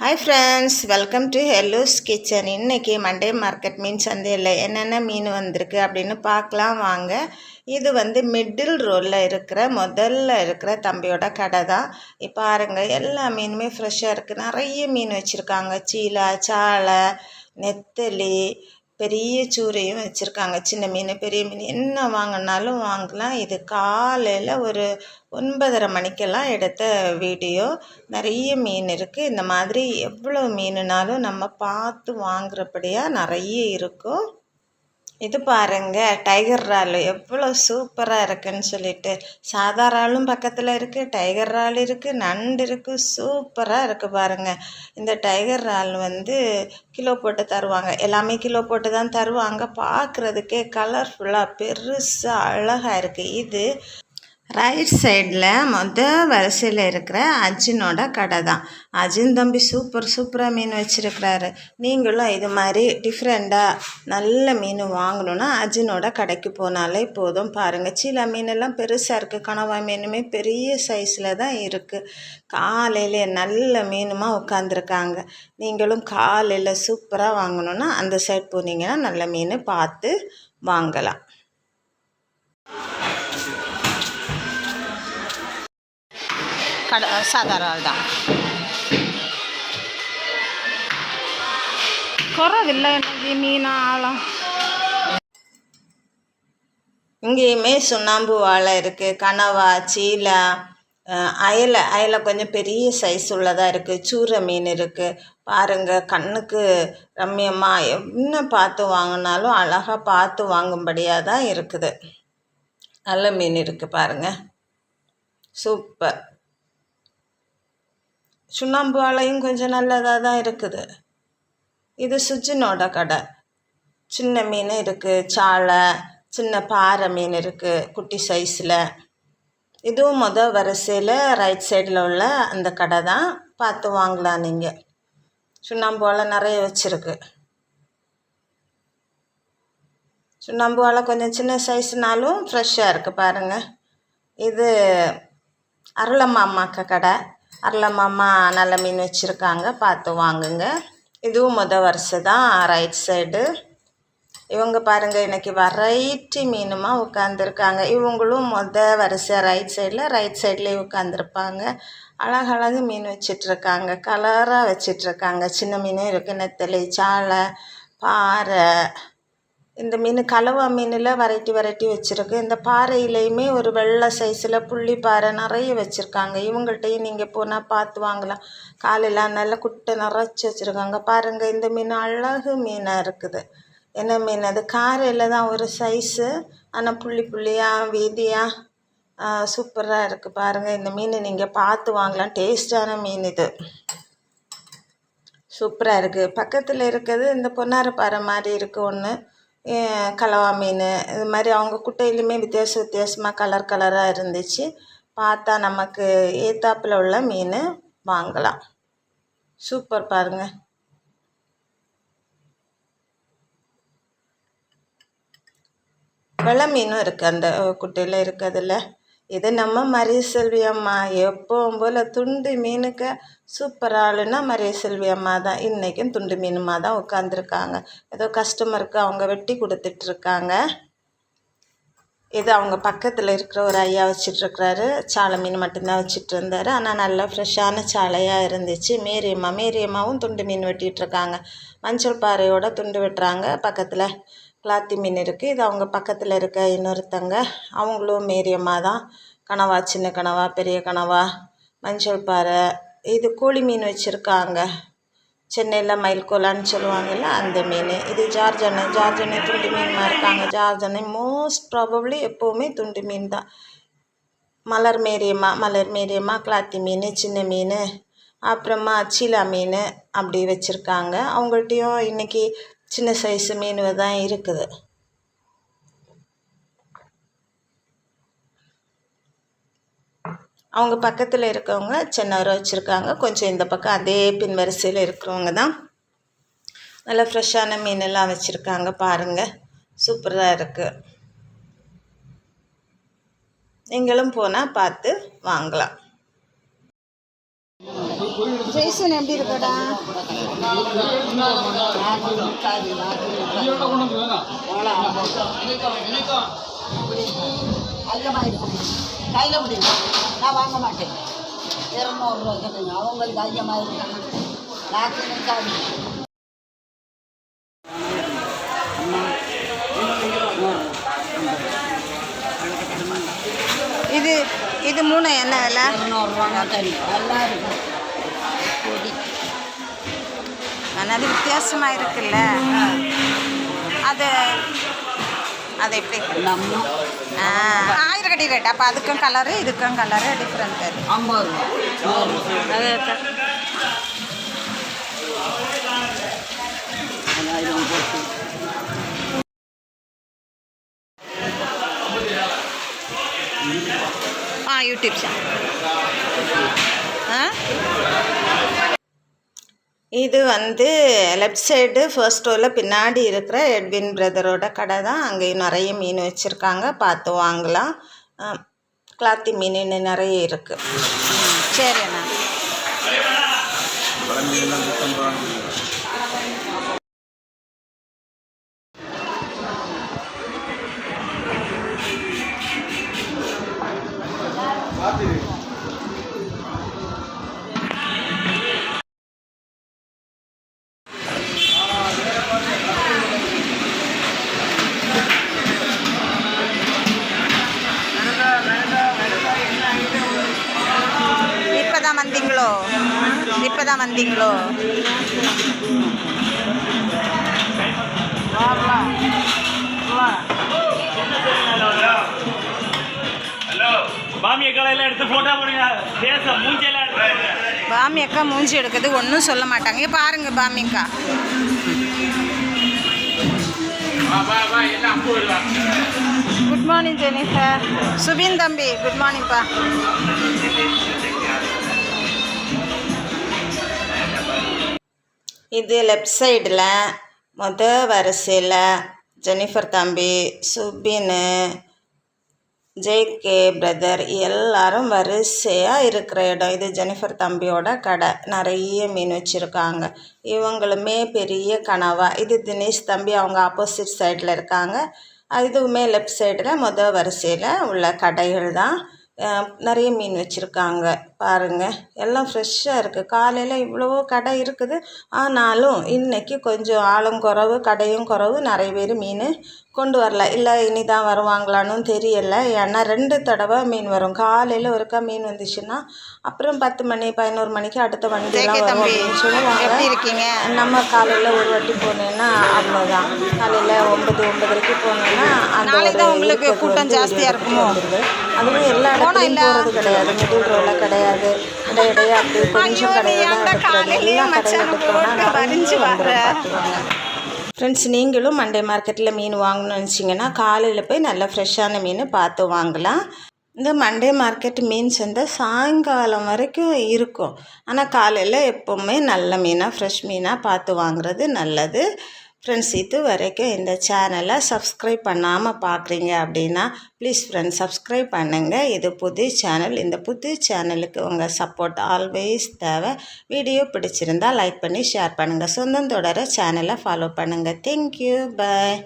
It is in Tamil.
Hi friends welcome to Hellu's kitchen இன்றைக்கி மண்டே மார்க்கெட் மீன் சந்தையில் என்னென்ன மீன் வந்திருக்கு அப்படின்னு பார்க்கலாம் வாங்க. இது வந்து மிடில் ரோலில் இருக்கிற முதல்ல இருக்கிற தம்பியோட கடை தான். இப்போ பாருங்கள் எல்லா மீனுமே ஃப்ரெஷ்ஷாக இருக்குது நிறைய மீன் வச்சுருக்காங்க. சீலா சாலை நெத்தலி பெரிய சூரையும் வச்சுருக்காங்க. சின்ன மீன் பெரிய மீன். என்ன வாங்கினாலும் வாங்கலாம். இது காலையில் ஒரு ஒன்பதரை மணிக்கெல்லாம் எடுத்த வீடியோ. நிறைய மீன் இருக்குது இந்த மாதிரி எவ்வளோ மீனுனாலும் நம்ம பார்த்து வாங்குறபடியாக நிறைய இருக்கும். இது பாருங்க டைகர் இறால் எவ்வளோ சூப்பராக இருக்குன்னு சொல்லிட்டு. சாதா இறாலும் பக்கத்தில் இருக்குது டைகர் இறால் இருக்குது நண்டு இருக்குது சூப்பராக இருக்குது பாருங்கள் இந்த டைகர் இறால் வந்து கிலோ போட்டு தருவாங்க. எல்லாமே கிலோ போட்டு தான் தருவாங்க. பார்க்குறதுக்கே கலர்ஃபுல்லாக பெருசாக அழகாக இருக்குது இது ரைட் சைடில் மொத வரிசையில் இருக்கிற அஜினோட கடை தான் அஜின் தம்பி சூப்பர் சூப்பராக மீன் வச்சுருக்கிறாரு. நீங்களும் இது மாதிரி டிஃப்ரெண்ட்டாக நல்ல மீன் வாங்கணுன்னா அஜினோட கடைக்கு போனாலே போதும். பாருங்கள் சீலா மீனெல்லாம் பெருசாக இருக்குது கனவா மீனுமே பெரிய சைஸில் தான் இருக்குது காலையிலே நல்ல மீனுமா உட்காந்துருக்காங்க நீங்களும் காலையில் சூப்பராக வாங்கணுன்னா அந்த சைட் போனீங்கன்னா நல்ல மீன் பார்த்து வாங்கலாம். கட சாதாரண தான் குறவில்லை எனக்கு மீன் ஆழம் இங்கேயுமே சுண்ணாம்பு வாழை இருக்குது கனவா சீலா அயலை அயலை கொஞ்சம் பெரிய சைஸ் உள்ளதாக இருக்குது சூரை மீன் இருக்குது பாருங்கள் கண்ணுக்கு ரம்யமாக என்ன பார்த்து வாங்கினாலும் அழகாக பார்த்து வாங்கும்படியாக தான் இருக்குது. நல்ல மீன் இருக்குது பாருங்கள் சூப்பர். சுண்ணாம்பு ஆலையும் கொஞ்சம் நல்லதாக தான் இருக்குது. இது சுஜினோட கடை. சின்ன மீன் இருக்குது சாலை சின்ன பாறை மீன் இருக்குது குட்டி சைஸில் இதுவும் மொதல் வரிசையில் ரைட் சைடில் உள்ள அந்த கடை தான். பார்த்து வாங்கலாம் நீங்கள் சுண்ணாம்பு வாழை நிறைய வச்சுருக்கு. சுண்ணாம்பு வாழை கொஞ்சம் சின்ன சைஸ்னாலும் ஃப்ரெஷ்ஷாக இருக்குது பாருங்கள் இது அருளம்மா அம்மாக்க கடை. அருளம்மா நல்ல மீன் வச்சுருக்காங்க பார்த்து வாங்குங்க. இதுவும் முத வருஷம் தான் ரைட் சைடு இவங்க பாருங்கள் இன்றைக்கி வெரைட்டி மீனுமா உட்காந்துருக்காங்க இவங்களும் மொத வரிசை ரைட் சைடில் ரைட் சைட்லேயே உட்காந்துருப்பாங்க அழகழகு மீன் வச்சிட்ருக்காங்க கலராக வச்சிட்ருக்காங்க. சின்ன மீனும் இருக்குது நெத்தலி சாலை பாறை இந்த மீன் கலவா மீனில் வெரைட்டி வெரைட்டி வச்சுருக்கு. இந்த பாறையிலையுமே ஒரு வெள்ளை சைஸில் புள்ளி பாறை நிறைய வச்சுருக்காங்க. இவங்கள்ட்டையும் நீங்கள் போனால் பார்த்து வாங்கலாம். காலையில் நல்லா குட்டை நிறச்சி வச்சுருக்காங்க. பாருங்கள் இந்த மீன் அழகு மீனாக இருக்குது. என்ன மீன் அது? காரையில் தான் ஒரு சைஸு ஆனால் புள்ளி புள்ளியாக வீதியாக சூப்பராக இருக்குது பாருங்கள் இந்த மீன் நீங்கள் பார்த்து வாங்கலாம். டேஸ்ட்டான மீன் இது. சூப்பராக இருக்குது பக்கத்தில் இருக்கிறது இந்த பொன்னாரப்பாறை மாதிரி இருக்குது ஒன்று கலவா மீன் இது மாதிரி அவங்க குட்டையிலுமே வித்தியாச வித்தியாசமாக கலர் கலராக இருந்துச்சு. பார்த்தா நமக்கு ஏத்தாப்பில் உள்ள மீன் வாங்கலாம். சூப்பர் பாருங்கள் வெள்ளை மீனும் இருக்குது அந்த குட்டையில் இருக்கிறதுல. இது நம்ம மரியசெல்வி அம்மா. எப்போவும் போல் துண்டு மீனுக்கு சூப்பர் ஆளுன்னா மரியசெல்வி அம்மா தான். இன்றைக்கும் துண்டு மீனுமா தான் உட்காந்துருக்காங்க ஏதோ கஸ்டமருக்கு அவங்க வெட்டி கொடுத்துட்ருக்காங்க. இது அவங்க பக்கத்தில் இருக்கிற ஒரு ஐயா வச்சிட்ருக்கிறாரு. சாலை மீன் மட்டும்தான் வச்சுட்டு இருந்தார் ஆனால் நல்லா ஃப்ரெஷ்ஷான சாலையாக இருந்துச்சு. மேரியம்மா மேரியம்மாவும் துண்டு மீன் வெட்டிகிட்ருக்காங்க மஞ்சள் பாறையோட துண்டு வெட்டுறாங்க பக்கத்தில். கிளாத்தி மீன் இருக்குது இது அவங்க பக்கத்தில் இருக்க இன்னொருத்தங்க. அவங்களும் மேரியம்மா தான் கனவா சின்ன கனவா பெரிய கனவா மஞ்சள் பாறை. இது கோழி மீன் வச்சுருக்காங்க. சென்னையில் மயில்கோலான்னு சொல்லுவாங்கல்ல அந்த மீன். இது ஜார்ஜனை ஜார்ஜனை துண்டு மீன்மா இருக்காங்க. ஜார்ஜனை மோஸ்ட் ப்ராபப்ளி எப்போவுமே துண்டு மீன் தான் மலர் மேரியம்மா மலர் மேரியம்மா கிளாத்தி மீன் சின்ன மீன் அப்புறமா சீலா மீன் அப்படி வச்சுருக்காங்க. அவங்கள்ட்டையும் இன்றைக்கி சின்ன சைஸு மீன் தான் இருக்குது. அவங்க பக்கத்தில் இருக்கவங்க சின்னவரை வச்சுருக்காங்க. கொஞ்சம் இந்த பக்கம் அதே பின் வரிசையில் இருக்கிறவங்க தான். நல்லா ஃப்ரெஷ்ஷான மீனெல்லாம் வச்சுருக்காங்க பாருங்கள் சூப்பராக இருக்குது நீங்களும் போனால் பார்த்து வாங்கலாம். ஜெய்சன் எப்படி இருக்கடா அதிகமாக இருக்கும் கையில் முடியும் நான் வாங்க மாட்டேன் இரநூறுவா சொல்லுங்க அவங்களுக்கு அதிகமாக இருக்காங்க நான் நினைக்காது இது மூணு என்ன விலை? இரநூறுவாங்க தண்ணி நல்லா இருக்கும் பொடி. ஆனால் அது வித்தியாசமாக இருக்குல்ல? அது அது எப்படி? நம்ம. ஆ ஆயிரக்கடி ரேட் அப்போ அதுக்கும் கலரு இதுக்கும் கலரு டிஃப்ரெண்ட் அது யூடியூப் சேனல் இது வந்து லெஃப்ட் சைடு ஃபர்ஸ்ட் ரோவில் பின்னாடி இருக்கிற எட்வின் பிரதரோட கடை தான். அங்கேயும் நிறைய மீன் வச்சுருக்காங்க. பார்த்து வாங்கலாம். கிளாத்தி மீன் இன்னும் நிறைய இருக்குது சரி இப்பதான் வந்தீங்களோ இப்பதான் வந்தீங்களோ ஹலோ பாமிய கலையில எடுத்து போட்டோ போடுங்க. பேச மூஞ்செல்லாம். பாமி அக்கா மூஞ்சி எடுக்கிறது ஒன்றும் சொல்ல மாட்டாங்க. பாருங்க பாமி அக்கா குட் மார்னிங் ஜெனிஃபர் சுபின் தம்பி குட் மார்னிங்ப்பா இது லெஃப்ட் சைடில் முத வரிசையில் ஜெனிஃபர் தம்பி சுபின்னு ஜேகே பிரதர் எல்லாரும் வரிசையாக இருக்கிற இடம். இது ஜெனிஃபர் தம்பியோட கடை. நிறைய மீன் வச்சுருக்காங்க. இவங்களுமே பெரிய கனவா. இது தினேஷ் தம்பி அவங்க ஆப்போசிட் சைடில் இருக்காங்க. இதுவுமே லெஃப்ட் சைடில் மொதல் வரிசையில் உள்ள கடைகள் தான். நிறைய மீன் வச்சுருக்காங்க. பாருங்கள் எல்லாம் ஃப்ரெஷ்ஷாக இருக்குது காலையில் இவ்வளவோ கடை இருக்குது. ஆனாலும் இன்னைக்கு கொஞ்சம் ஆளும் குறவு கடையும் குறவு. நிறைய பேர் மீன் கொண்டு வரல. இல்லை இனி தான் வருவாங்களான்னு தெரியல. ஏன்னா ரெண்டு தடவை மீன் வரும். காலையில் ஒருக்கா மீன் வந்துச்சுன்னா அப்புறம் பத்து மணி பதினோரு மணிக்கு அடுத்த வண்டியெல்லாம் ஜேகே வரும் அப்படின்னு சொல்லுவாங்க? நம்ம காலையில் ஒரு வாட்டி போனேன்னா அவ்வளோதான் காலையில் ஒன்பது ஒன்பதரைக்கு போனோன்னா அந்த உங்களுக்கு கூட்டம் வந்து ஜாஸ்தியா இருபது இருக்குமோ? அதுவும் எல்லா இடத்துலையும்? போகிறது கிடையாது. மிடில் ரோவில் கிடையாது. இடையிடையே அப்படியே ஐயோ, கொஞ்சம் காலையிலயே எல்லா போனால் வரிஞ்சு வர்ற? ஃப்ரெண்ட்ஸ் நீங்களும் மண்டே மார்க்கெட்டில் மீன் வாங்கணும்னு நினச்சிங்கன்னா காலையில் போய் நல்ல ஃப்ரெஷ்ஷான மீன் பார்த்து வாங்கலாம். இந்த மண்டே மார்க்கெட் மீன் சந்தை சாயங்காலம் வரைக்கும் இருக்கும். ஆனால் காலையில் எப்போவுமே நல்ல மீனாக ஃப்ரெஷ் மீனாக பார்த்து வாங்குறது நல்லது. ஃப்ரெண்ட்ஸ் இது வரைக்கும் இந்த சேனலை சப்ஸ்கிரைப் பண்ணாமல் பார்க்குறீங்க அப்படின்னா ப்ளீஸ் ஃப்ரெண்ட்ஸ் சப்ஸ்கிரைப் பண்ணுங்கள் இது புது சேனல் இந்த புது சேனலுக்கு உங்கள் சப்போர்ட் ஆல்வேஸ் தேவை. வீடியோ பிடிச்சிருந்தா லைக் பண்ணி ஷேர் பண்ணுங்கள் சொந்தம் தொடர சேனலை ஃபாலோ பண்ணுங்கள் தேங்க்யூ பாய்